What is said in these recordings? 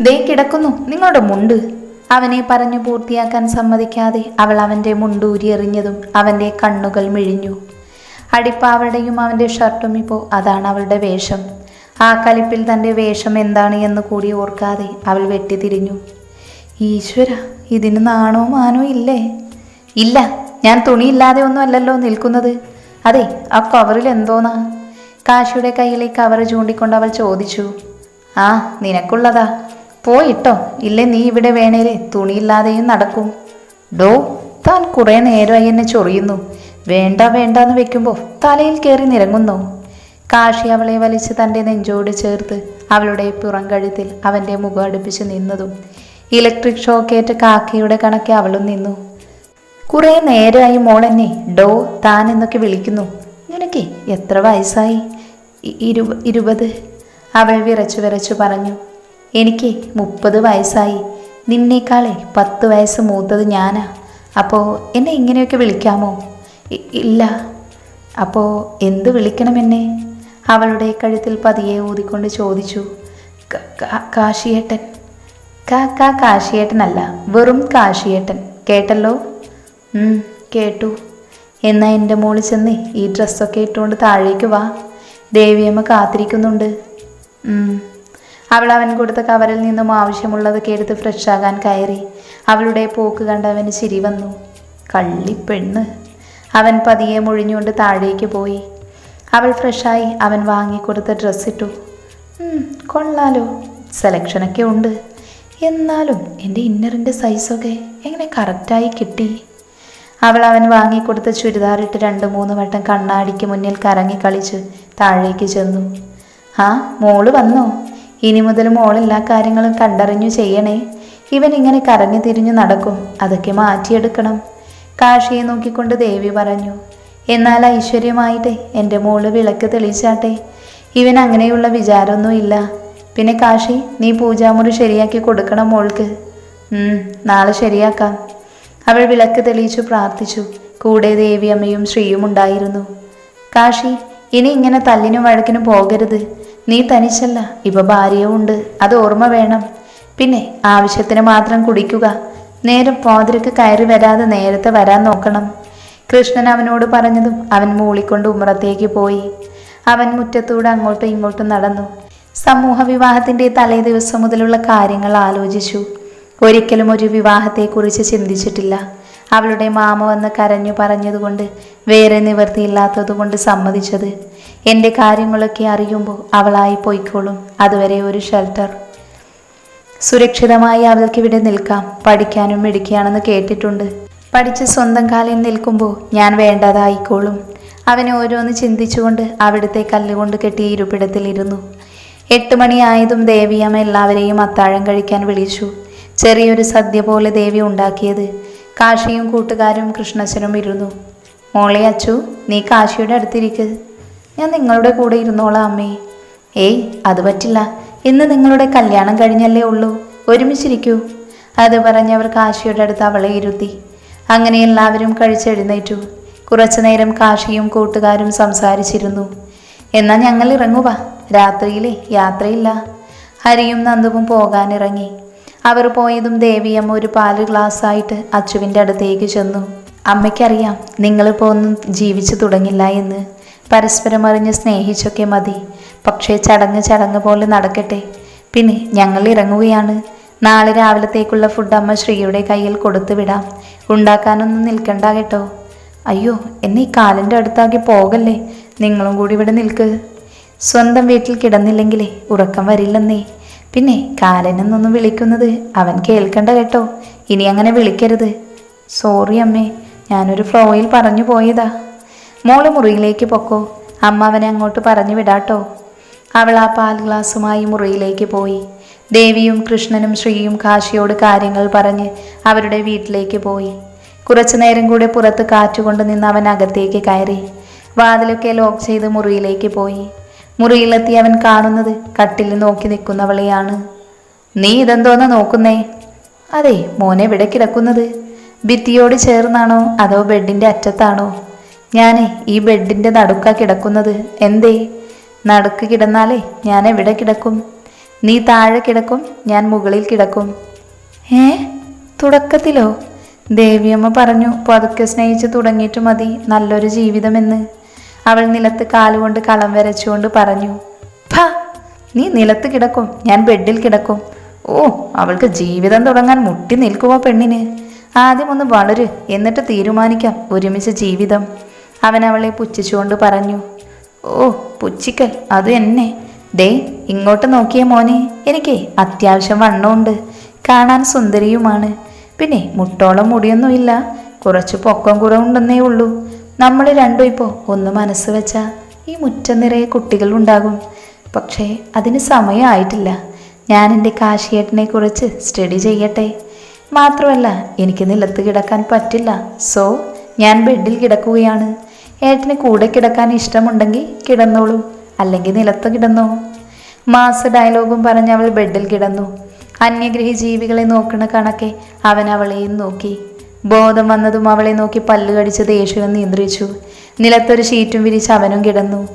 ദേ കിടക്കുന്നു നിങ്ങളുടെ മുണ്ട്. അവനെ പറഞ്ഞു പൂർത്തിയാക്കാൻ സമ്മതിക്കാതെ അവൾ അവന്റെ മുണ്ടൂരി എറിഞ്ഞതും അവന്റെ കണ്ണുകൾ മിഴിഞ്ഞു. അടിപ്പാവടയും അവന്റെ ഷർട്ടും ഇപ്പോൾ അതാണ് അവളുടെ വേഷം. ആ കലിപ്പിൽ തന്റെ വേഷം എന്താണ് എന്ന് കൂടി ഓർക്കാതെ അവൾ വെട്ടിതിരിഞ്ഞു ഈശ്വര ഇതിന് നാണോ മാനോ ഇല്ലേ? ഇല്ല ഞാൻ തുണിയില്ലാതെ ഒന്നും അല്ലല്ലോ നിൽക്കുന്നത്. അതെ ആ കവറിൽ എന്തോന്നാ? കാശിയുടെ കയ്യിലെ കവർ ചൂണ്ടിക്കൊണ്ട് അവൾ ചോദിച്ചു. ആ നിനക്കുള്ളതാ. പോയിട്ടോ? ഇല്ലേ നീ ഇവിടെ വേണേൽ തുണിയില്ലാതെയും നടക്കും. ഡോ താൻ കുറേ നേരമായി എന്നെ ചൊറിയുന്നു. വേണ്ട വേണ്ട എന്ന് വെക്കുമ്പോൾ തലയിൽ കയറി നിരങ്ങുന്നു. കാഷി അവളെ വലിച്ച് തന്റെ നെഞ്ചോട് ചേർത്ത് അവളുടെ പുറം കഴുത്തിൽ അവന്റെ മുഖം അടുപ്പിച്ച് നിന്നതും ഇലക്ട്രിക് ഷോക്കേറ്റ കാക്കയുടെ കണക്കെ അവളും നിന്നു. കുറേ നേരമായി മോളെന്നെ ഡോ താൻ എന്നൊക്കെ വിളിക്കുന്നു. നിനക്ക് എത്ര വയസ്സായി? ഇ- ഇരുപ ഇരുപത്? അവൾ വിറച്ചു വിറച്ചു പറഞ്ഞു. എനിക്ക് മുപ്പത് വയസ്സായി. നിന്നേക്കാളെ പത്ത് വയസ്സ് മൂത്തത് ഞാനാ. അപ്പോൾ എന്നെ ഇങ്ങനെയൊക്കെ വിളിക്കാമോ? ഇല്ല. അപ്പോൾ എന്ത് വിളിക്കണം എന്നെ? അവളുടെ കഴുത്തിൽ പതിയെ ഊതിക്കൊണ്ട് ചോദിച്ചു. "ക- കാ- കാശിയേട്ടൻ. കാ കാ കാശിയേട്ടനല്ല വെറും കാശിയേട്ടൻ. കേട്ടല്ലോ? കേട്ടു. എന്നാൽ എന്റെ മോൾ ചെന്ന് ഈ ഡ്രസ്സൊക്കെ ഇട്ടുകൊണ്ട് താഴേക്ക് വാ. ദേവിയമ്മ കാത്തിരിക്കുന്നുണ്ട്. അവൾ അവൻ കൊടുത്ത കവറിൽ നിന്നും ആവശ്യമുള്ളതൊക്കെ എടുത്ത് ഫ്രഷാകാൻ കയറി. അവളുടെ പോക്ക് കണ്ട് അവന് ചിരി വന്നു. കള്ളിപ്പെണ്ണ് അവൻ പതിയെ മുഴിഞ്ഞുകൊണ്ട് താഴേക്ക് പോയി. അവൾ ഫ്രഷായി അവൻ വാങ്ങിക്കൊടുത്ത ഡ്രസ്സിട്ടു കൊള്ളാലോ. സെലക്ഷനൊക്കെ ഉണ്ട്. എന്നാലും എന്റെ ഇന്നറിന്റെ സൈസൊക്കെ എങ്ങനെ കറക്റ്റായി കിട്ടി? അവൾ അവൻ വാങ്ങിക്കൊടുത്ത ചുരിദാറിട്ട് രണ്ട് മൂന്ന് വട്ടം കണ്ണാടിക്ക് മുന്നിൽ കറങ്ങി കളിച്ച് താഴേക്ക് ചെന്നു. ആ മോൾ വന്നോ? ഇനി മുതൽ മോൾ എല്ലാ കാര്യങ്ങളും കണ്ടറിഞ്ഞു ചെയ്യണേ. ഇവൻ ഇങ്ങനെ കറങ്ങി തിരിഞ്ഞു നടക്കും. അതൊക്കെ മാറ്റിയെടുക്കണം. കാഷിയെ നോക്കിക്കൊണ്ട് ദേവി പറഞ്ഞു എന്നാൽ ഐശ്വര്യമായിട്ട് എന്റെ മോൾ വിളക്ക് തെളിച്ചാട്ടെ. ഇവൻ അങ്ങനെയുള്ള വിചാരമൊന്നുമില്ല പിന്നെ കാശി നീ പൂജാമുറി ശരിയാക്കി കൊടുക്കണം മോൾക്ക്. നാളെ ശരിയാക്കാം. അവൾ വിളക്ക് തെളിയിച്ചു പ്രാർത്ഥിച്ചു. കൂടെ ദേവിയമ്മയും ശ്രീയും ഉണ്ടായിരുന്നു. കാശി ഇനി ഇങ്ങനെ തല്ലിനും വഴക്കിനും പോകരുത്. നീ തനിച്ചല്ല ഇവ ഭാര്യയും ഉണ്ട് അത് ഓർമ്മ വേണം. പിന്നെ ആവശ്യത്തിന് മാത്രം കുടിക്കുക നേരം പോതിരക്ക് കയറി വരാതെ നേരത്തെ വരാൻ നോക്കണം. കൃഷ്ണൻ അവനോട് പറഞ്ഞതും അവൻ മൂളിക്കൊണ്ട് ഉമ്രത്തേക്ക് പോയി. അവൻ മുറ്റത്തൂടെ അങ്ങോട്ടും ഇങ്ങോട്ടും നടന്നു. സമൂഹ വിവാഹത്തിന്റെ തലേ ദിവസം മുതലുള്ള കാര്യങ്ങൾ ആലോചിച്ചു. ഒരിക്കലും ഒരു വിവാഹത്തെക്കുറിച്ച് ചിന്തിച്ചിട്ടില്ല. അവളുടെ മാമ വന്ന് കരഞ്ഞു പറഞ്ഞതുകൊണ്ട് വേറെ നിവൃത്തിയില്ലാത്തതുകൊണ്ട് സമ്മതിച്ചത്. എന്റെ കാര്യങ്ങളൊക്കെ അറിയുമ്പോൾ അവളായി പോയിക്കോളും. അതുവരെ ഒരു ഷെൽട്ടർ സുരക്ഷിതമായി അവൾക്ക് ഇവിടെ നിൽക്കാം. പഠിക്കാനും മിടിക്കുകയാണെന്ന് കേട്ടിട്ടുണ്ട്. പഠിച്ച് സ്വന്തം കാലിൽ നിൽക്കുമ്പോൾ ഞാൻ വേണ്ടതായിക്കോളും. അവനെ ഓരോന്ന് ചിന്തിച്ചുകൊണ്ട് അവിടുത്തെ കല്ലുകൊണ്ട് കെട്ടിയ ഇരുപ്പിടത്തിലിരുന്നു എട്ട് മണിയായതും ദേവിയമ്മ എല്ലാവരെയും അത്താഴം കഴിക്കാൻ വിളിച്ചു. ചെറിയൊരു സദ്യ പോലെ ദേവി ഉണ്ടാക്കിയത്. കാശിയും കൂട്ടുകാരും കൃഷ്ണച്ചനും ഇരുന്നു. മോളെ അച്ചു നീ കാശിയുടെ അടുത്തിരിക്ക്. ഞാൻ നിങ്ങളുടെ കൂടെ ഇരുന്നോളാം അമ്മേ. ഏയ് അത് പറ്റില്ല. ഇന്ന് നിങ്ങളുടെ കല്യാണം കഴിഞ്ഞല്ലേ ഉള്ളൂ. ഒരുമിച്ചിരിക്കൂ. അത് പറഞ്ഞവർ കാശിയുടെ അടുത്ത് അവളെ ഇരുത്തി. അങ്ങനെ എല്ലാവരും കഴിച്ചെഴുന്നേറ്റു കുറച്ചു നേരം കാശിയും കൂട്ടുകാരും സംസാരിച്ചിരുന്നു. എന്നാൽ ഞങ്ങൾ ഇറങ്ങുക രാത്രിയിലെ യാത്രയില്ല. ഹരിയും നന്ദുവും പോകാനിറങ്ങി. അവർ പോയതും ദേവിയമ്മ ഒരു പാൽ ഗ്ലാസ്സായിട്ട് അച്ചുവിന്റെ അടുത്തേക്ക് ചെന്നു. അമ്മയ്ക്കറിയാം നിങ്ങളിപ്പോൾ ഒന്നും ജീവിച്ചു തുടങ്ങില്ല എന്ന്. പരസ്പരം അറിഞ്ഞ് സ്നേഹിച്ചൊക്കെ മതി. പക്ഷേ ചടങ്ങ് ചടങ്ങ് പോലെ നടക്കട്ടെ. പിന്നെ ഞങ്ങൾ ഇറങ്ങുകയാണ്. നാളെ രാവിലത്തേക്കുള്ള ഫുഡ് അമ്മ ശ്രീയുടെ കയ്യിൽ കൊടുത്തു വിടാം. ഉണ്ടാക്കാനൊന്നും നിൽക്കണ്ട കേട്ടോ. അയ്യോ എന്നെ ഈ കാലിന്റെ അടുത്താക്കി പോകല്ലേ? നിങ്ങളും കൂടി ഇവിടെ നിൽക്ക്. സ്വന്തം വീട്ടിൽ കിടന്നില്ലെങ്കിലേ ഉറക്കം വരില്ലെന്നേ. പിന്നെ കാലനെന്നൊന്നും വിളിക്കുന്നത് അവൻ കേൾക്കണ്ട കേട്ടോ ഇനി അങ്ങനെ വിളിക്കരുത്. സോറി അമ്മേ ഞാനൊരു ഫ്ലോയിൽ പറഞ്ഞു പോയതാ. മോൾ മുറിയിലേക്ക് പൊക്കോ. അമ്മ അവനെ അങ്ങോട്ട് പറഞ്ഞു വിടാട്ടോ. അവൾ ആ പാൽ ഗ്ലാസുമായി മുറിയിലേക്ക് പോയി. ദേവിയും കൃഷ്ണനും ശ്രീയും കാശിയോട് കാര്യങ്ങൾ പറഞ്ഞ് അവരുടെ വീട്ടിലേക്ക് പോയി. കുറച്ചു നേരം കൂടെ പുറത്ത് കാറ്റുകൊണ്ട് നിന്ന് അവൻ അകത്തേക്ക് കയറി. വാതിലൊക്കെ ലോക്ക് ചെയ്ത് മുറിയിലേക്ക് പോയി. മുറിയിലെത്തി അവൻ കാണുന്നത് കട്ടിൽ നോക്കി നിൽക്കുന്നവളെയാണ്. നീ ഇതെന്തോന്ന് നോക്കുന്നേ? അതെ മോനെ ഇവിടെ കിടക്കുന്നത്. ഭിത്തിയോട് ചേർന്നാണോ അതോ ബെഡിന്റെ അറ്റത്താണോ? ഞാൻ ഈ ബെഡിന്റെ നടുക്ക കിടക്കുന്നത്. എന്തേ? നടുക്ക് കിടന്നാലേ ഞാൻ എവിടെ കിടക്കും? നീ താഴെ കിടക്കും ഞാൻ മുകളിൽ കിടക്കും. ഏ? തുടക്കത്തിലോ? ദേവിയമ്മ പറഞ്ഞു പതുക്കെ സ്നേഹിച്ച് തുടങ്ങിയിട്ട് മതി നല്ലൊരു ജീവിതമെന്ന്. അവൾ നിലത്ത് കാലുകൊണ്ട് കളം വരച്ചുകൊണ്ട് പറഞ്ഞു നീ നിലത്ത് കിടക്കും ഞാൻ ബെഡിൽ കിടക്കും. ഓ അവൾക്ക് ജീവിതം തുടങ്ങാൻ മുട്ടി നിൽക്കുമോ പെണ്ണിന്? ആദ്യം ഒന്ന് വളര് എന്നിട്ട് തീരുമാനിക്കാം ഒരുമിച്ച് ജീവിതം. അവൻ അവളെ പുച്ഛിച്ചുകൊണ്ട് പറഞ്ഞു ഓ പുച്ഛിക്കൽ അത് എന്നെ. ദേ ഇങ്ങോട്ട് നോക്കിയ മോനെ എനിക്ക് അത്യാവശ്യം വണ്ണമുണ്ട് കാണാൻ സുന്ദരിയുമാണ്. പിന്നെ മുട്ടോളം മുടിയൊന്നുമില്ല കുറച്ച് പൊക്കം കുറവുണ്ടെന്നേ ഉള്ളൂ. നമ്മൾ രണ്ടും ഇപ്പോൾ ഒന്ന് മനസ്സ് വെച്ചാൽ ഈ മുറ്റം നിറയെ കുട്ടികളുണ്ടാകും പക്ഷേ അതിന് സമയമായിട്ടില്ല ഞാൻ എന്റെ കാശിയേട്ടനെ കുറിച്ച് സ്റ്റഡി ചെയ്യട്ടെ. മാത്രമല്ല എനിക്ക് നിലത്ത് കിടക്കാൻ പറ്റില്ല. സോ ഞാൻ ബെഡിൽ കിടക്കുകയാണ്. ഏട്ടന് കൂടെ കിടക്കാൻ ഇഷ്ടമുണ്ടെങ്കിൽ കിടന്നോളൂ. അല്ലെങ്കിൽ നിലത്ത് കിടന്നോ. മാസ ഡയലോഗും പറഞ്ഞ് അവൾ ബെഡിൽ കിടന്നു. അന്യഗ്രഹി ജീവികളെ നോക്കണ കണക്കെ അവൻ അവളെയും നോക്കി. ബോധം വന്നതും അവളെ നോക്കി പല്ലുകടിച്ച് ദേഷ്യം നിയന്ത്രിച്ചു. നിലത്തൊരു ഷീറ്റും വിരിച്ച് അവനും കിടന്നു.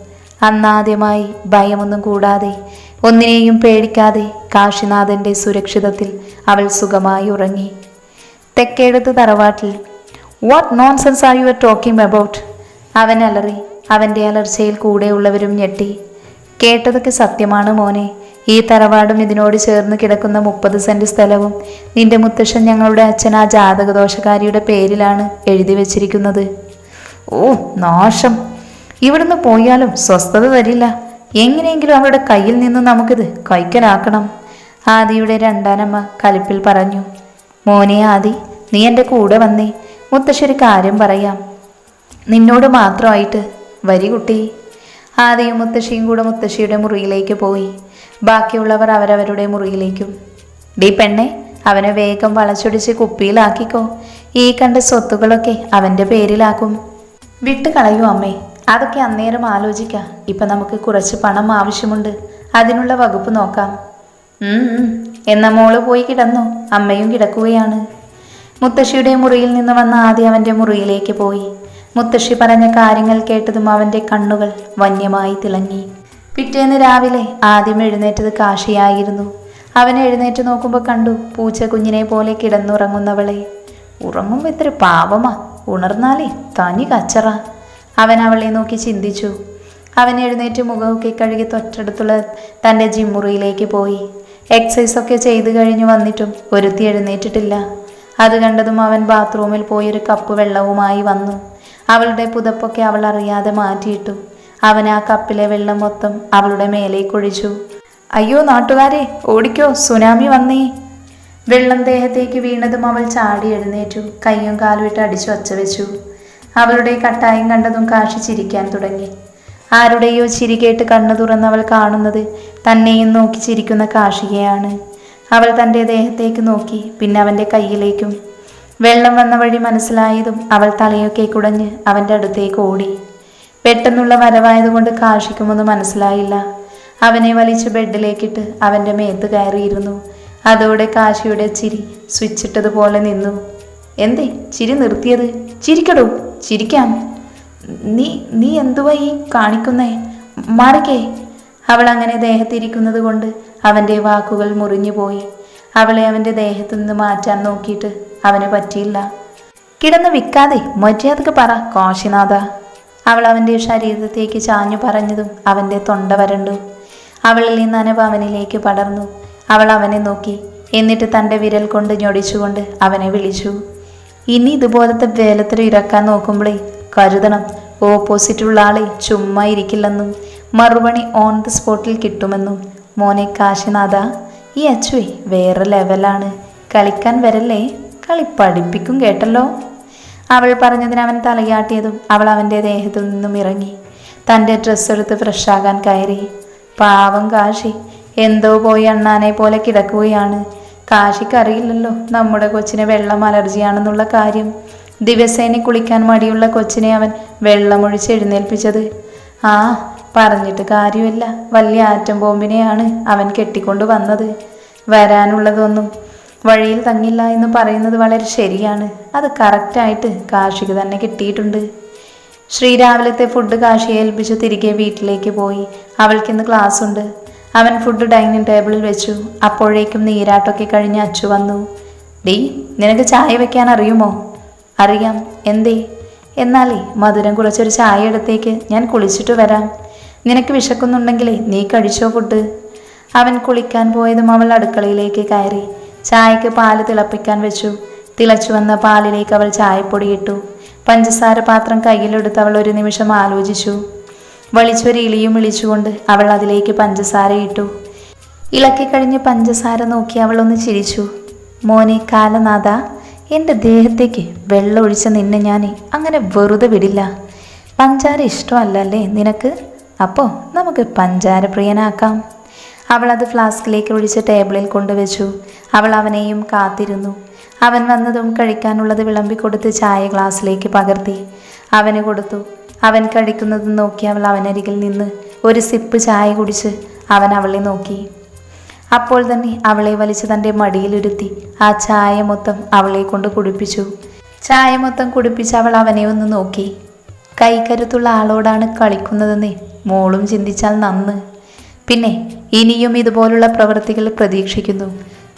അന്നാദ്യമായി ഭയമൊന്നും കൂടാതെ ഒന്നിനെയും പേടിക്കാതെ കാശിനാഥന്റെ സുരക്ഷിതത്തിൽ അവൾ സുഖമായി ഉറങ്ങി. തെക്കേടത്ത് തറവാട്ടിൽ what nonsense are you are talking about അവൻ അലറി അവന്റെ അലർച്ചയിൽ കൂടെയുള്ളവരും ഞെട്ടി. കേട്ടതൊക്കെ സത്യമാണ് മോനെ ഈ തറവാടും ഇതിനോട് ചേർന്ന് കിടക്കുന്ന മുപ്പത് സെന്റ് സ്ഥലവും നിന്റെ മുത്തശ്ശൻ ഞങ്ങളുടെ അച്ഛൻ ആ ജാതകദോഷകാരിയുടെ പേരിലാണ് എഴുതി വെച്ചിരിക്കുന്നത്. ഓ നാശം. ഇവിടുന്ന് പോയാലും സ്വസ്ഥത തരില്ല. എങ്ങനെയെങ്കിലും അവരുടെ കയ്യിൽ നിന്ന് നമുക്കിത് കൈക്കലാക്കണം. ആദിയുടെ രണ്ടാനമ്മ കലിപ്പിൽ പറഞ്ഞു മോനെ ആദി നീ എന്റെ കൂടെ വന്നേ. മുത്തശ്ശൊരു കാര്യം പറയാം. നിന്നോട് മാത്രമായിട്ട് വരി കുട്ടി. ആദിയും മുത്തശ്ശിയും കൂടെ മുത്തശ്ശിയുടെ മുറിയിലേക്ക് പോയി. ബാക്കിയുള്ളവർ അവരവരുടെ മുറിയിലേക്കും. ഡീ പെണ്ണെ അവനെ വേഗം വളച്ചൊടിച്ച് കുപ്പിയിലാക്കിക്കോ. ഈ കണ്ട സ്വത്തുകളൊക്കെ അവന്റെ പേരിലാക്കും. വിട്ട് കളയൂ അമ്മേ. അതൊക്കെ അന്നേരം ആലോചിക്കാം. ഇപ്പം നമുക്ക് കുറച്ച് പണം ആവശ്യമുണ്ട്. അതിനുള്ള വകുപ്പ് നോക്കാം. ഉം. മോൾ പോയി കിടന്നു. അമ്മയും കിടക്കുകയാണ്. മുത്തശ്ശിയുടെ മുറിയിൽ നിന്ന് വന്ന ആദ്യം അവന്റെ മുറിയിലേക്ക് പോയി. മുത്തശ്ശി പറഞ്ഞ കാര്യങ്ങൾ കേട്ടതും അവന്റെ കണ്ണുകൾ വന്യമായി തിളങ്ങി. പിറ്റേന്ന് രാവിലെ ആദ്യം എഴുന്നേറ്റത് കാശിയായിരുന്നു. അവൻ എഴുന്നേറ്റ് നോക്കുമ്പോൾ കണ്ടു പൂച്ച കുഞ്ഞിനെ പോലെ കിടന്നുറങ്ങുന്നവളെ. ഉറങ്ങുമ്പോൾ ഇത്ര പാവമാ. ഉണർന്നാലേ തനി കച്ചറ. അവൻ അവളെ നോക്കി ചിന്തിച്ചു. അവൻ എഴുന്നേറ്റ് മുഖമൊക്കെ കഴുകി തൊട്ടടുത്തുള്ള തന്റെ ജിം മുറിയിലേക്ക് പോയി. എക്സസൈസ് ഒക്കെ ചെയ്തു കഴിഞ്ഞു വന്നിട്ടും ഒരുത്തി എഴുന്നേറ്റിട്ടില്ല. അത് കണ്ടതും അവൻ ബാത്റൂമിൽ പോയി ഒരു കപ്പ് വെള്ളവുമായി വന്നു. അവളുടെ പുതപ്പൊക്കെ അവൾ അറിയാതെ മാറ്റിയിട്ടു. അവൻ ആ കപ്പിലെ വെള്ളം മൊത്തം അവളുടെ മേലേക്കൊഴിച്ചു അയ്യോ നാട്ടുകാരെ ഓടിക്കോ സുനാമി വന്നേ. വെള്ളം ദേഹത്തേക്ക് വീണതും അവൾ ചാടി എഴുന്നേറ്റു. കയ്യും കാലും ഇട്ട് അടിച്ചു ഒച്ച വെച്ചു. അവളുടെ കട്ടായം കണ്ടതും കാശി ചിരിക്കാൻ തുടങ്ങി. ആരുടെയോ ചിരി കേട്ട് കണ്ണു തുറന്ന് അവൾ കാണുന്നത് തന്നെയും നോക്കി ചിരിക്കുന്ന കാഷികയാണ് അവൾ തന്റെ ദേഹത്തേക്ക് നോക്കി പിന്നെ അവന്റെ കയ്യിലേക്കും. വെള്ളം വന്ന വഴി മനസ്സിലായതും അവൾ തലയൊക്കെ കുടഞ്ഞ് അവന്റെ അടുത്തേക്ക് ഓടി. പെട്ടെന്നുള്ള വരവായതുകൊണ്ട് കാശിക്കുമൊന്നും മനസ്സിലായില്ല. അവനെ വലിച്ച് ബെഡിലേക്കിട്ട് അവന്റെ മേത്ത് കയറിയിരുന്നു. അതോടെ കാശിയുടെ ചിരി സ്വിച്ചിട്ടതുപോലെ നിന്നു. എന്തേ ചിരി നിർത്തിയത്? ചിരിക്കടോ ചിരിക്കാം. നീ നീ എന്തുവാ ഈ കാണിക്കുന്നേ? മാറിക്കേ. അവൾ അങ്ങനെ ദേഹത്തിരിക്കുന്നത് കൊണ്ട് അവന്റെ വാക്കുകൾ മുറിഞ്ഞുപോയി. അവളെ അവന്റെ ദേഹത്തു നിന്ന് മാറ്റാൻ നോക്കിയിട്ട് അവന് പറ്റിയില്ല. കിടന്ന് വിൽക്കാതെ മര്യാദയ്ക്ക് പറ കാശിനാഥ. അവൾ അവന്റെ ശരീരത്തേക്ക് ചാഞ്ഞു പറഞ്ഞതും അവന്റെ തൊണ്ട വരണ്ടു. അവളിൽ നിന്ന് നനവ് അവനിലേക്ക് പടർന്നു. അവൾ അവനെ നോക്കി എന്നിട്ട് തന്റെ വിരൽ കൊണ്ട് ഞൊടിച്ചുകൊണ്ട് അവനെ വിളിച്ചു. ഇനി ഇതുപോലത്തെ വേലത്തിൽ ഇറക്കാൻ നോക്കുമ്പോഴേ കരുതണം. ഓപ്പോസിറ്റുള്ള ആളെ ചുമ്മാ ഇരിക്കില്ലെന്നും മറുപണി ഓൺ ദ സ്പോട്ടിൽ കിട്ടുമെന്നും. മോനെ കാശിനാഥ ഈ അച്ചുവേ വേറെ ലെവലാണ് കളിക്കാൻ വരല്ലേ? കളി പഠിപ്പിക്കും കേട്ടല്ലോ. അവൾ പറഞ്ഞതിന് അവൻ തലയാട്ടിയതും അവൾ അവന്റെ ദേഹത്തു നിന്നും ഇറങ്ങി. തന്റെ ഡ്രസ്സ് എടുത്ത് ഫ്രഷാകാൻ കയറി. പാവം കാശി. എന്തോ പോയി അണ്ണാനെ പോലെ കിടക്കുകയാണ്. കാശിക്കറിയില്ലല്ലോ നമ്മുടെ കൊച്ചിന് വെള്ളം അലർജിയാണെന്നുള്ള കാര്യം. ദിവസേന കുളിക്കാൻ മടിയുള്ള കൊച്ചിനെ അവൻ വെള്ളമൊഴിച്ച് എഴുന്നേൽപ്പിച്ചത്. ആ പറഞ്ഞിട്ട് കാര്യമില്ല. വലിയ ആറ്റം ബോംബിനെയാണ് അവൻ കെട്ടിക്കൊണ്ട് വന്നത്. വരാനുള്ളതൊന്നും വഴിയിൽ തങ്ങില്ല എന്ന് പറയുന്നത് വളരെ ശരിയാണ്. അത് കറക്റ്റായിട്ട് കാശിക്ക് തന്നെ കിട്ടിയിട്ടുണ്ട്. ശ്രീ രാവിലത്തെ ഫുഡ് കാശിയെ ഏൽപ്പിച്ച് തിരികെ വീട്ടിലേക്ക് പോയി. അവൾക്കിന്ന് ക്ലാസ് ഉണ്ട്. അവൻ ഫുഡ് ഡൈനിങ് ടേബിളിൽ വെച്ചു. അപ്പോഴേക്കും നീരാട്ടൊക്കെ കഴിഞ്ഞ് അച്ചു വന്നു. ഡീ നിനക്ക് ചായ വെക്കാൻ അറിയുമോ? അറിയാം. എന്തേ? എന്നാലേ മധുരം കുറച്ചൊരു ചായ എടുത്തേക്ക്. ഞാൻ കുളിച്ചിട്ട് വരാം. നിനക്ക് വിശക്കുന്നുണ്ടെങ്കിലേ നീ കഴിച്ചോ ഫുഡ് അവൻ കുളിക്കാൻ പോയതും അവൾ അടുക്കളയിലേക്ക് കയറി. ചായക്ക് പാൽ തിളപ്പിക്കാൻ വെച്ചു. തിളച്ചു വന്ന പാലിലേക്ക് അവൾ ചായപ്പൊടി ഇട്ടു. പഞ്ചസാര പാത്രം കയ്യിലെടുത്ത് അവൾ ഒരു നിമിഷം ആലോചിച്ചു. വലിച്ചൊരു ഇളിയും വിളിച്ചുകൊണ്ട് അവൾ അതിലേക്ക് പഞ്ചസാര ഇട്ടു. ഇളക്കി കഴിഞ്ഞ് പഞ്ചസാര നോക്കി അവൾ ഒന്ന് ചിരിച്ചു. മോനെ കാലനാഥ എന്റെ ദേഹത്തേക്ക് വെള്ളം ഒഴിച്ച നിന്നെ ഞാൻ അങ്ങനെ വെറുതെ വിടില്ല. പഞ്ചാര ഇഷ്ടമല്ലല്ലേ നിനക്ക്? അപ്പോൾ നമുക്ക് പഞ്ചാര പ്രിയനാക്കാം അവൾ അത് ഫ്ലാസ്കിലേക്ക് ഒഴിച്ച് ടേബിളിൽ കൊണ്ടുവച്ചു. അവൾ അവനെയും കാത്തിരുന്നു. അവൻ വന്നതും കഴിക്കാനുള്ളത് വിളമ്പിക്കൊടുത്ത് ചായ ഗ്ലാസ്സിലേക്ക് പകർത്തി. അവന് കൊടുത്തു. അവൻ കഴിക്കുന്നത് നോക്കി അവൾ അവനരികിൽ നിന്ന് ഒരു സിപ്പ് ചായ കുടിച്ച് അവൻ അവളെ നോക്കി. അപ്പോൾ തന്നെ അവളെ വലിച്ച് തന്റെ മടിയിലിരുത്തി ആ ചായ മൊത്തം അവളെ കൊണ്ട് കുടിപ്പിച്ചു. ചായ മൊത്തം കുടിപ്പിച്ച് അവൾ അവനെ ഒന്ന് നോക്കി. കൈക്കരുത്തുള്ള ആളോടാണ് കളിക്കുന്നതെന്ന് മോളും ചിന്തിച്ചാൽ നന്ന്. പിന്നെ ഇനിയും ഇതുപോലുള്ള പ്രവൃത്തികൾ പ്രതീക്ഷിക്കുന്നു.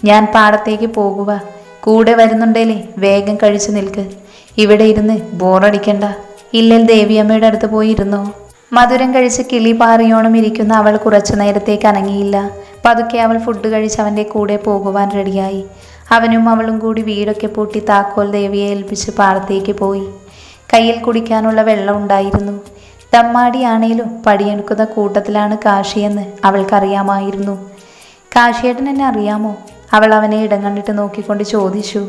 ഞാൻ പാടത്തേക്ക് പോകുക കൂടെ വരുന്നുണ്ടേലേ വേഗം കഴിച്ചു നിൽക്ക്. ഇവിടെ ഇരുന്ന് ബോറടിക്കണ്ട. ഇല്ലൽ ദേവിയമ്മയുടെ അടുത്ത് പോയി ഇരുന്നോ മധുരം കഴിച്ച് കിളി പാറിയോണം ഇരിക്കുന്ന അവൾ കുറച്ചു നേരത്തേക്ക് അനങ്ങിയില്ല. പതുക്കെ അവൾ ഫുഡ് കഴിച്ച് അവന്റെ കൂടെ പോകുവാൻ റെഡിയായി അവനും അവളും കൂടി വീടൊക്കെ പൂട്ടി താക്കോൽ ദേവിയെ ഏൽപ്പിച്ച് പാടത്തേക്ക് പോയി. കയ്യിൽ കുടിക്കാനുള്ള വെള്ളം ഉണ്ടായിരുന്നു. തമ്മാടിയാണേലും പടിയെടുക്കുന്ന കൂട്ടത്തിലാണ് കാശിയെന്ന് അവൾക്കറിയാമായിരുന്നു. കാശിയേട്ടൻ എന്നെ അറിയാമോ? അവൾ അവനെ ഇടം കണ്ടിട്ട് നോക്കിക്കൊണ്ട് ചോദിച്ചു.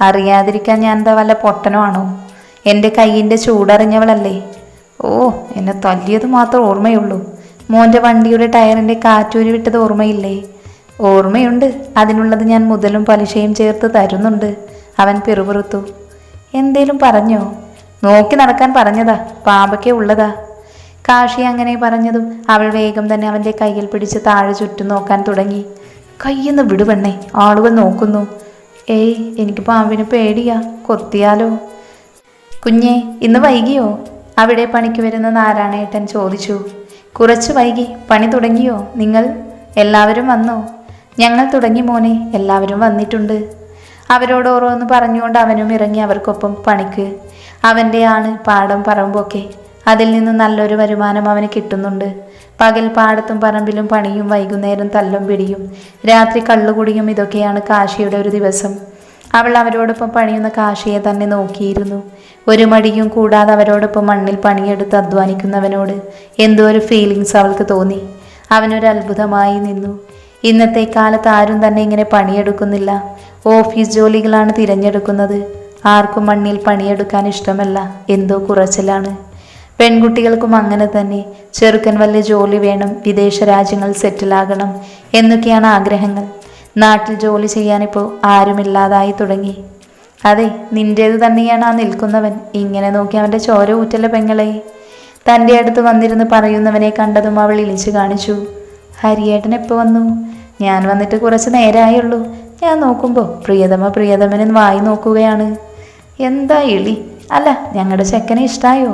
അറിയാതിരിക്കാൻ ഞാൻ എന്താ വല്ല പൊട്ടനോ എന്റെ കയ്യിന്റെ ചൂടറിഞ്ഞവളല്ലേ? ഓ എന്നെ തല്ലിയത് മാത്രം ഓർമ്മയുള്ളൂ. മോന്റെ വണ്ടിയുടെ ടയറിന്റെ കാറ്റൂരി വിട്ടത് ഓർമ്മയില്ലേ? ഓർമ്മയുണ്ട്. അതിനുള്ളത് ഞാൻ മുതലും പലിശയും ചേർത്ത് തരുന്നുണ്ട്. അവൻ പിറുപിറുത്തു. എന്തേലും പറഞ്ഞോ? നോക്കി നടക്കാൻ പറഞ്ഞതാ പാമ്പയ്ക്ക് ഉള്ളതാ. കാശി അങ്ങനെ പറഞ്ഞതും അവൾ വേഗം തന്നെ അവന്റെ കയ്യിൽ പിടിച്ച് താഴെ ചുറ്റും നോക്കാൻ തുടങ്ങി. കയ്യൊന്ന് വിടുവെണ്ണേ ആളുകൾ നോക്കുന്നു. ഏയ് എനിക്ക് പാമ്പിന് പേടിയാ കൊത്തിയാലോ? കുഞ്ഞേ ഇന്ന് വൈകിയോ? അവിടെ പണിക്ക് വരുന്ന നാരായണേട്ടൻ ചോദിച്ചു. കുറച്ച് വൈകി പണി തുടങ്ങിയോ? നിങ്ങൾ എല്ലാവരും വന്നോ? ഞങ്ങൾ തുടങ്ങി മോനെ എല്ലാവരും വന്നിട്ടുണ്ട്. അവരോട് ഓരോന്ന് പറഞ്ഞുകൊണ്ട് അവനും ഇറങ്ങി അവർക്കൊപ്പം പണിക്ക്. അവന്റെ ആണ് പാടം പറമ്പൊക്കെ. അതിൽ നിന്ന് നല്ലൊരു വരുമാനം അവന് കിട്ടുന്നുണ്ട്. പകൽ പാടത്തും പറമ്പിലും പണിയും വൈകുന്നേരം തല്ലും പിടിയും. രാത്രി കള്ളുകുടിയും ഇതൊക്കെയാണ് കാശിയുടെ ഒരു ദിവസം. അവൾ അവരോടൊപ്പം പണിയുന്ന കാശിയെ തന്നെ നോക്കിയിരുന്നു. ഒരു മടിയും കൂടാതെ അവരോടൊപ്പം മണ്ണിൽ പണിയെടുത്ത് അധ്വാനിക്കുന്നവനോട് എന്തോ ഒരു ഫീലിങ്സ് അവൾക്ക് തോന്നി. അവനൊരു അത്ഭുതമായി നിന്നു. ഇന്നത്തെ കാലത്ത് ആരും തന്നെ ഇങ്ങനെ പണിയെടുക്കുന്നില്ല. ഓഫീസ് ജോലികളാണ് തിരഞ്ഞെടുക്കുന്നത്. ആർക്കും മണ്ണിൽ പണിയെടുക്കാൻ ഇഷ്ടമല്ല. എന്തോ കുറച്ചിലാണ്. പെൺകുട്ടികൾക്കും അങ്ങനെ തന്നെ. ചെറുക്കൻ വല്ല ജോലി വേണം. വിദേശ രാജ്യങ്ങൾ സെറ്റിലാകണം എന്നൊക്കെയാണ് ആഗ്രഹങ്ങൾ. നാട്ടിൽ ജോലി ചെയ്യാനിപ്പോൾ ആരുമില്ലാതായി തുടങ്ങി. അതെ നിന്റേത് തന്നെയാണ് ആ നിൽക്കുന്നവൻ. ഇങ്ങനെ നോക്കി അവന്റെ ചോര ഊറ്റല പെങ്ങളെ? തന്റെ അടുത്ത് വന്നിരുന്ന് പറയുന്നവനെ കണ്ടതും അവൾ ഇളിച്ചു കാണിച്ചു. ഹരിയേട്ടൻ എപ്പോൾ വന്നു? ഞാൻ വന്നിട്ട് കുറച്ച് നേരമായുള്ളൂ ഞാൻ നോക്കുമ്പോൾ പ്രിയതമ പ്രിയതമനും വായി നോക്കുകയാണ്. എന്താ എളി? അല്ല ഞങ്ങളുടെ ചെക്കനെ ഇഷ്ടായോ?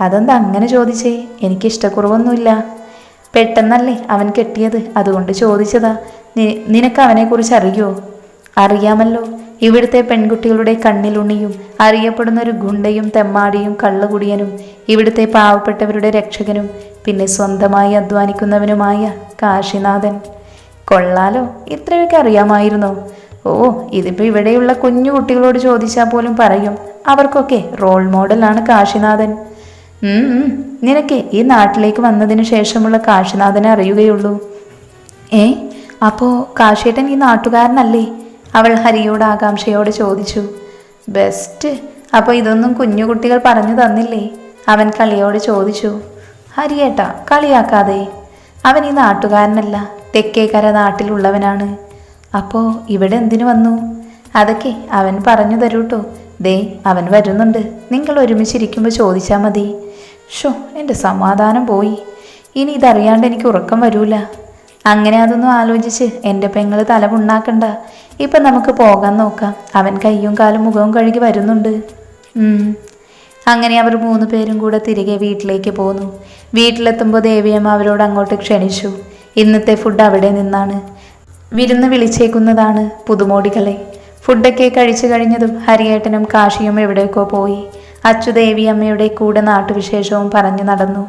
അതെന്താ അങ്ങനെ ചോദിച്ചേ? എനിക്ക് ഇഷ്ടക്കുറവൊന്നുമില്ല. പെട്ടെന്നല്ലേ അവൻ കെട്ടിയത്? അതുകൊണ്ട് ചോദിച്ചതാ. നിനക്ക് അവനെക്കുറിച്ച് അറിയോ? അറിയാമല്ലോ. ഇവിടുത്തെ പെൺകുട്ടികളുടെ കണ്ണിലുണിയും അറിയപ്പെടുന്ന ഒരു ഗുണ്ടയും തെമ്മാടിയും കള്ളുകുടിയനും ഇവിടുത്തെ പാവപ്പെട്ടവരുടെ രക്ഷകനും പിന്നെ സ്വന്തമായി അധ്വാനിക്കുന്നവനുമായ കാശിനാഥൻ. കൊള്ളാലോ. ഇത്രയൊക്കെ അറിയാമായിരുന്നോ? ഓ ഇതിപ്പോൾ ഇവിടെയുള്ള കുഞ്ഞു കുട്ടികളോട് ചോദിച്ചാൽ പോലും പറയും. അവർക്കൊക്കെ റോൾ മോഡലാണ് കാശിനാഥൻ. നിനക്ക് ഈ നാട്ടിലേക്ക് വന്നതിന് ശേഷമുള്ള കാശിനാഥനെ അറിയുകയുള്ളൂ. ഏ അപ്പോൾ കാശേട്ടൻ ഈ നാട്ടുകാരനല്ലേ? അവൾ ഹരിയോട് ആകാംക്ഷയോടെ ചോദിച്ചു. ബെസ്റ്റ് അപ്പോൾ ഇതൊന്നും കുഞ്ഞു കുട്ടികൾ പറഞ്ഞു തന്നില്ലേ? അവൻ കളിയോട് ചോദിച്ചു. ഹരിയേട്ടാ കളിയാക്കാതെ. അവൻ ഈ നാട്ടുകാരനല്ല തെക്കേക്കര നാട്ടിലുള്ളവനാണ്. അപ്പോൾ ഇവിടെ എന്തിനു വന്നു? അതൊക്കെ അവൻ പറഞ്ഞു തരൂട്ടോ. ദേ അവൻ വരുന്നുണ്ട്. നിങ്ങൾ ഒരുമിച്ചിരിക്കുമ്പോൾ ചോദിച്ചാൽ മതി. ഷോ എന്റെ സമാധാനം പോയി. ഇനി ഇതറിയാണ്ട് എനിക്ക് ഉറക്കം വരൂല. അങ്ങനെ അതൊന്നും ആലോചിച്ച് എന്റെ പെങ്ങൾ തലമുണ്ടാക്കണ്ട ഇപ്പം നമുക്ക് പോകാൻ നോക്കാം. അവൻ കയ്യും കാലും മുഖവും കഴുകി വരുന്നുണ്ട്. അങ്ങനെ അവർ മൂന്ന് പേരും കൂടെ തിരികെ വീട്ടിലേക്ക് പോന്നു. വീട്ടിലെത്തുമ്പോൾ ദേവിയമ്മ അവരോട് അങ്ങോട്ട് ക്ഷണിച്ചു. ഇന്നത്തെ ഫുഡ് അവിടെ നിന്നാണ്. വിരുന്ന് വിളിച്ചേക്കുന്നതാണ് പുതുമോടികളെ. ഫുഡൊക്കെ കഴിച്ചു കഴിഞ്ഞതും ഹരിയേട്ടനും കാശിയും എവിടേക്കോ പോയി. അച്ചുദേവി അമ്മയുടെ കൂടെ നാട്ടുവിശേഷവും പറഞ്ഞു നടന്നു.